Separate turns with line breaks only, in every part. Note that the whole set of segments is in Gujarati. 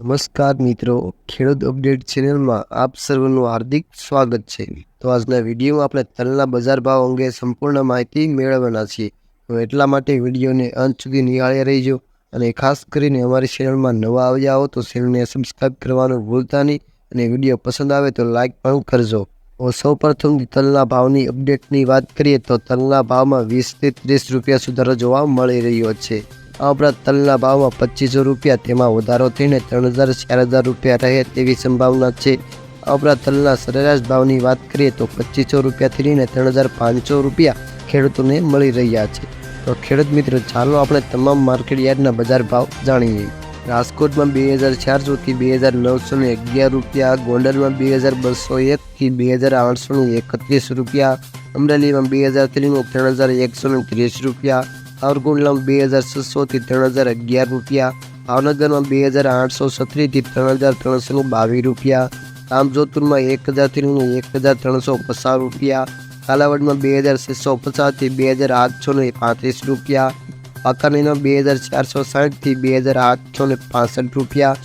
નમસ્કાર મિત્રો, ખેડૂત અપડેટ ચેનલમાં આપ સર્વનું હાર્દિક સ્વાગત છે. તો આજના વિડીયોમાં આપણે તલના બજાર ભાવ અંગે સંપૂર્ણ માહિતી મેળવવાના છીએ. તો એટલા માટે વિડીયોને અંત સુધી નિહાળ્યા રહીજો અને ખાસ કરીને અમારી ચેનલમાં નવા આવ્યા હો તો ચેનલને સબસ્ક્રાઈબ કરવાનું ભૂલતા નહીં અને વીડિયો પસંદ આવે તો લાઇક પણ કરજો. તો સૌપ્રથમ તલના ભાવની અપડેટની વાત કરીએ તો તલના ભાવમાં વીસથી ત્રીસ રૂપિયા સુધારો જોવા મળી રહ્યો છે. આ ઉપરાંત તલના ભાવમાં પચીસો રૂપિયા, તેમાં વધારો થઈને ત્રણ હજાર, ચાર હજાર રૂપિયા રહે તેવી સંભાવના છે. આ ઉપરાંત તલના સરેરાશ ભાવની વાત કરીએ તો પચીસો રૂપિયાથી લઈને ત્રણ હજાર પાંચસો રૂપિયા ખેડૂતોને મળી રહ્યા છે. તો ખેડૂત મિત્રો, ચાલો આપણે તમામ માર્કેટ યાર્ડના બજાર ભાવ જાણીએ. રાજકોટમાં બે હજાર ચારસોથી બે હજાર નવસો ને અગિયાર રૂપિયા, ગોંડલમાં બે હજાર બસો એકથી બે હજાર આઠસો ને એકત્રીસ રૂપિયા, અમરેલીમાં બે હજાર લઈને ત્રણ હજાર એકસો ને ત્રીસ રૂપિયા સાવરકુંડલામાં બે હજાર છસોથી ત્રણ હજાર અગિયાર રૂપિયા, ભાવનગરમાં બે હજાર આઠસો સત્રીસથી ત્રણ હજાર ત્રણસો બાવીસ રૂપિયા રામજોધપુરમાં એક હજારથી લઈને એક હજાર ત્રણસો પચાસ રૂપિયા કાલાવડમાં બે હજાર છસો પચાસથી બે હજાર આઠસો ને પાંત્રીસ રૂપિયા વાંકાનેરમાં બે હજાર ચારસો સાઠથી બે હજાર આઠસો ને પાસઠ રૂપિયા,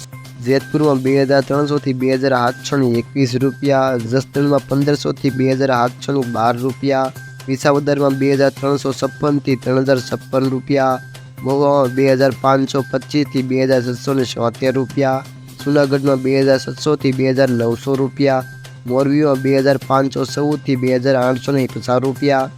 જેતપુરમાં બે હજાર ત્રણસોથી બે હજાર આઠસો ને એકવીસ રૂપિયા, જસદણમાં પંદરસોથી બે હજાર આઠસો ને બાર રૂપિયા વિસાવદરમાં બે હજાર ત્રણસો છપ્પનથી ત્રણ હજાર છપ્પન રૂપિયા મહુવામાં બે હજાર પાંચસો પચીસથી બે હજાર સાતસો ને છોતેર રૂપિયા જુનાગઢમાં બે હજાર સાતસોથી બે હજાર નવસો રૂપિયા મોરબીમાં બે હજાર પાંચસો ચૌદથી બે હજાર આઠસો ને પચાસ રૂપિયા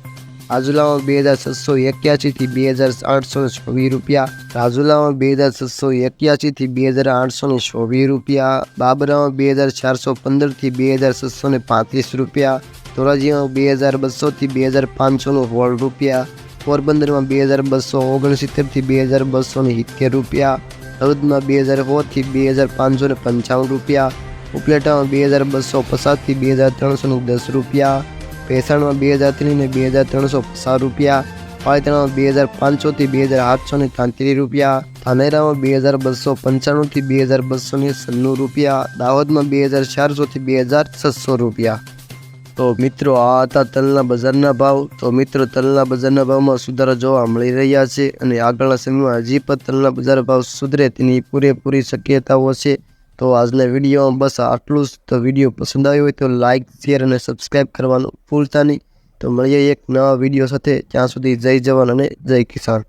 રાજુલામાં બે હજાર છસો એક્યાસીથી બે હજાર આઠસો ને છવ્વીસ રૂપિયા રાજુલામાં બે હજાર છસો એક્યાસીથી બે હજાર આઠસો ને ચોવીસ રૂપિયા બાબરામાં બે હજાર ચારસો પંદરથી બે હજાર છસો ને પાંત્રીસ રૂપિયા ધોરાજીમાં બે હજાર બસોથી બે હજાર પાંચસો ને સોળ રૂપિયા પોરબંદરમાં બે હજાર બસો ઓગણસિત્તેરથી બે હજાર બસો ને સિત્તેર રૂપિયા હળવદમાં બે હજાર સોળથી બે હજાર પાંચસો ને પંચાવન રૂપિયા ઉપલેટામાં બે હજાર બસો પચાસથી બે હજાર ત્રણસો ને દસ રૂપિયા ભેસાણમાં બે હજારથી લઈને બે હજાર ત્રણસો પચાસ રૂપિયા પાલિતાણામાં બે હજાર પાંચસોથી બે હજાર આઠસો ને ત્રાંત્રીસ રૂપિયા ધાનેરામાં બે હજાર બસો પંચાણુંથી બે હજાર બસો ને સન્નું રૂપિયા દાહોદમાં બે હજાર ચારસોથી બે હજાર છસો રૂપિયા તો મિત્રો, આ હતા તલના બજારના ભાવ. તો મિત્રો, તલના બજારના ભાવમાં સુધારો જોવા મળી રહ્યા છે અને આગળના સમયમાં હજી પણ તલના બજાર ભાવ સુધરે તેની પૂરેપૂરી શક્યતાઓ છે. તો આજના વિડીયોમાં બસ આટલું જ. તો વીડિયો પસંદ આવ્યો હોય તો લાઇક શેર અને સબસ્ક્રાઈબ કરવાનું ભૂલતા નહીં. તો મળીએ એક નવા વીડિયો સાથે. ત્યાં સુધી જય જવાન અને જય કિસાન.